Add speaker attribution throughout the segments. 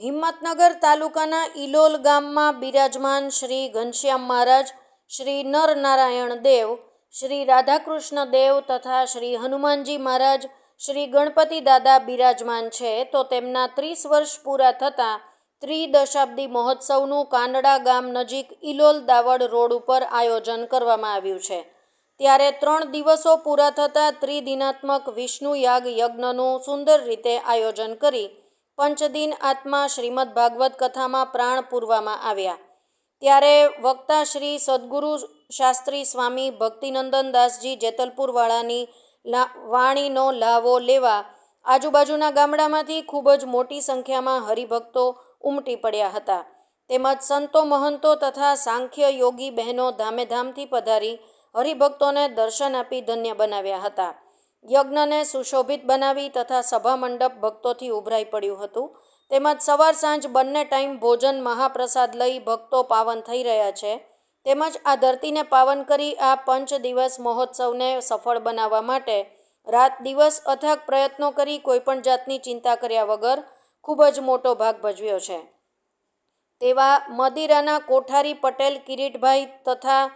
Speaker 1: હિંમતનગર તાલુકાના ઇલોલ ગામમાં બિરાજમાન શ્રી ઘનશ્યામ મહારાજ, શ્રી નરનારાયણ દેવ, શ્રી રાધાકૃષ્ણ દેવ તથા શ્રી હનુમાનજી મહારાજ, શ્રી ગણપતિ દાદા બિરાજમાન છે. તો તેમના ત્રીસ વર્ષ પૂરા થતાં ત્રિદશાબ્દી મહોત્સવનું કાનડા ગામ નજીક ઇલોલ દાવડ રોડ ઉપર આયોજન કરવામાં આવ્યું છે. ત્યારે ત્રણ દિવસો પૂરા થતાં ત્રિદિનાત્મક વિષ્ણુ યાગ યજ્ઞનું સુંદર રીતે આયોજન કરી પંચદિન આત્મા શ્રીમદ ભાગવત કથામાં પ્રાણ પૂરવામાં આવ્યા. ત્યારે વક્તા શ્રી સદગુરુ શાસ્ત્રી સ્વામી ભક્તિનંદન દાસજી જેતલપુરવાળાની વાણીનો લાવો લેવા આજુબાજુના ગામડામાંથી ખૂબ જ મોટી સંખ્યામાં હરિભક્તો ઉમટી પડ્યા હતા. તેમજ સંતો મહંતો તથા સાંખ્ય યોગી બહેનો ધામેધામથી પધારી હરિભક્તોને દર્શન આપી ધન્ય બનાવ્યા હતા. યજ્ઞને સુશોભિત બનાવી તથા સભા મંડપ ભક્તોથી ઉભરાઈ પડ્યું હતું. તેમજ સવાર સાંજ બંને ટાઈમ ભોજન મહાપ્રસાદ લઈ ભક્તો પાવન થઈ રહ્યા છે. તેમજ આ ધરતીને પાવન કરી આ પંચ દિવસ મહોત્સવને સફળ બનાવવા માટે રાત દિવસ અથાગ પ્રયત્નો કરી કોઈપણ જાતની ચિંતા કર્યા વગર ખૂબ જ મોટો ભાગ ભજવ્યો છે. તેવા મદિરાના કોઠારી પટેલ, કિરીટભાઈ તથા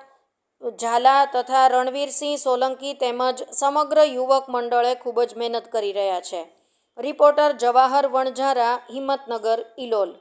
Speaker 1: ઝાલા તથા રણવીરસિંહ સોલંકી તેમજ સમગ્ર યુવક મંડળે ખૂબ જ મહેનત કરી રહ્યા છે. રિપોર્ટર જવાહર વણઝારા, હિંમતનગર, ઇલોલ